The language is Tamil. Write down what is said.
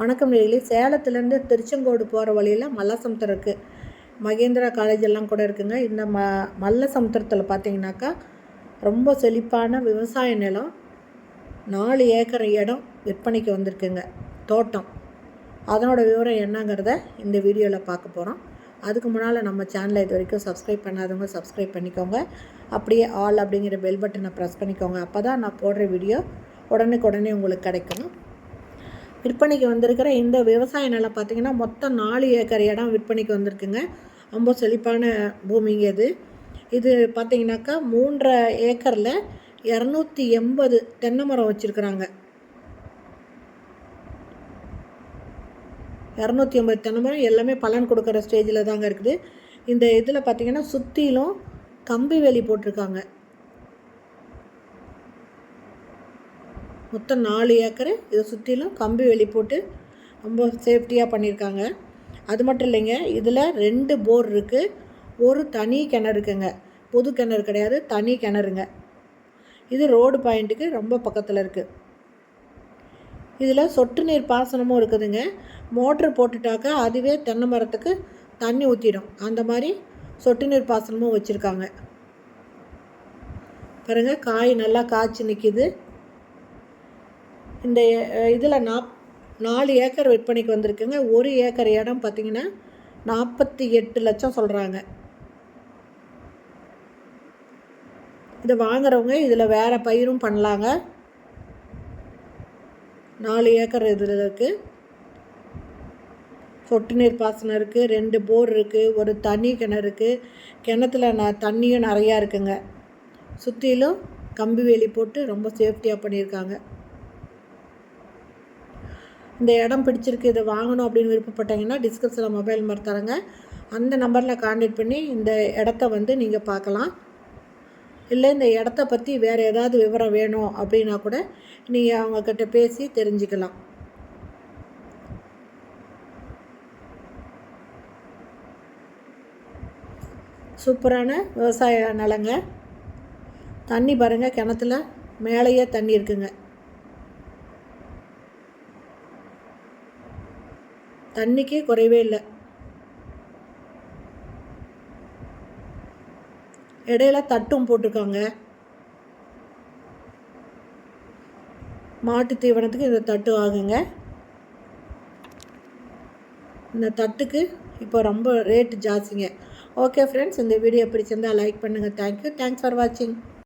வணக்கம் நேர்களே சேலத்துலேருந்து திருச்செங்கோடு போகிற வழியில் மல்லசமுத்திரம் இருக்குது மகேந்திரா காலேஜ் எல்லாம் கூட இருக்குங்க. இந்த ம மல்லசமுத்திரத்தில் பார்த்தீங்கன்னாக்கா ரொம்ப செழிப்பான விவசாய நிலம். நாலு ஏக்கர் இடம் விற்பனைக்கு வந்திருக்குங்க. தோட்டம். அதனோட விவரம் என்னங்கிறத இந்த வீடியோவில் பார்க்க போகிறோம் அதுக்கு முன்னால் நம்ம சேனலை இது வரைக்கும் சப்ஸ்கிரைப் பண்ணாதவங்க சப்ஸ்கிரைப் பண்ணிக்கோங்க. அப்படியே ஆல் அப்படிங்கிற பெல் பட்டனை ப்ரெஸ் பண்ணிக்கோங்க. அப்போ தான் நான் போடுற வீடியோ உடனுக்கு உடனே உங்களுக்கு கிடைக்கும். விற்பனைக்கு வந்திருக்கிற இந்த விவசாய நிலம் பார்த்திங்கன்னா மொத்தம் நாலு ஏக்கர் இடம் விற்பனைக்கு வந்திருக்குங்க. ரொம்ப செழிப்பான பூமிங்க இது. இது பார்த்திங்கனாக்கா மூன்றரை ஏக்கரில் இரநூத்தி எண்பது தென்னை மரம் வச்சுருக்குறாங்க. இரநூத்தி ஐம்பது தென்னை மரம் எல்லாமே பலன் கொடுக்குற ஸ்டேஜில் தாங்க இருக்குது. இந்த இதில் பார்த்திங்கன்னா சுற்றிலும் கம்பி வேலி போட்டிருக்காங்க. மொத்தம் நாலு ஏக்கரு. இதை சுற்றிலும் கம்பி வெளி போட்டு ரொம்ப சேஃப்டியாக பண்ணியிருக்காங்க அது மட்டும் இல்லைங்க இதில் ரெண்டு போர் இருக்குது ஒரு தனி கிணறு இருக்குங்க. பொது கிணறு கிடையாது தனி கிணறுங்க. இது ரோடு பாயிண்ட்டுக்கு ரொம்ப பக்கத்தில் இருக்குது இதில் சொட்டு நீர் பாசனமும் இருக்குதுங்க. மோட்ரு போட்டுட்டாக்கா அதுவே தென்னை மரத்துக்கு தண்ணி ஊற்றிடும் அந்த மாதிரி சொட்டு நீர் பாசனமும் வச்சுருக்காங்க. பாருங்கள் காய் நல்லா காய்ச்சி நிற்கிது இந்த இதில் நாப் நாலு ஏக்கர் விற்பனைக்கு வந்திருக்குங்க. ஒரு ஏக்கர் இடம் பார்த்திங்கன்னா நாற்பத்தி எட்டு லட்சம் சொல்கிறாங்க இதை வாங்குறவங்க இதில் வேறு பயிரும் பண்ணலாங்க. நாலு ஏக்கர் இதில் இருக்குது சொட்டு நீர் பாசனம் இருக்குது ரெண்டு போர் இருக்குது ஒரு தனி கிணறு இருக்குது கிணத்துல ந தண்ணியும் நிறையா இருக்குங்க. சுற்றிலும் கம்பி வேலி போட்டு ரொம்ப சேஃப்டியாக பண்ணியிருக்காங்க. இந்த இடம் பிடிச்சிருக்கு இதை வாங்கணும் அப்படின்னு விருப்பப்பட்டீங்கன்னா டிஸ்கிரிப்ஷனில் மொபைல் நம்பர் தரங்க. அந்த நம்பரில் கான்டாக்ட் பண்ணி இந்த இடத்த வந்து நீங்கள் பார்க்கலாம். இல்லை இந்த இடத்த பற்றி வேறு ஏதாவது விவரம் வேணும் அப்படின்னா கூட நீங்கள் அவங்கக்கிட்ட பேசி தெரிஞ்சுக்கலாம். சூப்பரான விவசாய நிலங்க. தண்ணி பாருங்கள் கிணத்துல மேலேயே தண்ணி இருக்குங்க. தண்ணிக்கு குறைவே இல்லை. இடையில தட்டும் போட்டிருக்காங்க. மாட்டு தீவனத்துக்கு இந்த தட்டு ஆகுங்க. இந்த தட்டுக்கு இப்போ ரொம்ப ரேட்டு ஜாஸ்திங்க. ஓகே ஃப்ரெண்ட்ஸ் இந்த வீடியோ பிடிச்சிருந்தால் லைக் பண்ணுங்கள் தேங்க்யூ தேங்க்ஸ் ஃபார் வாட்சிங்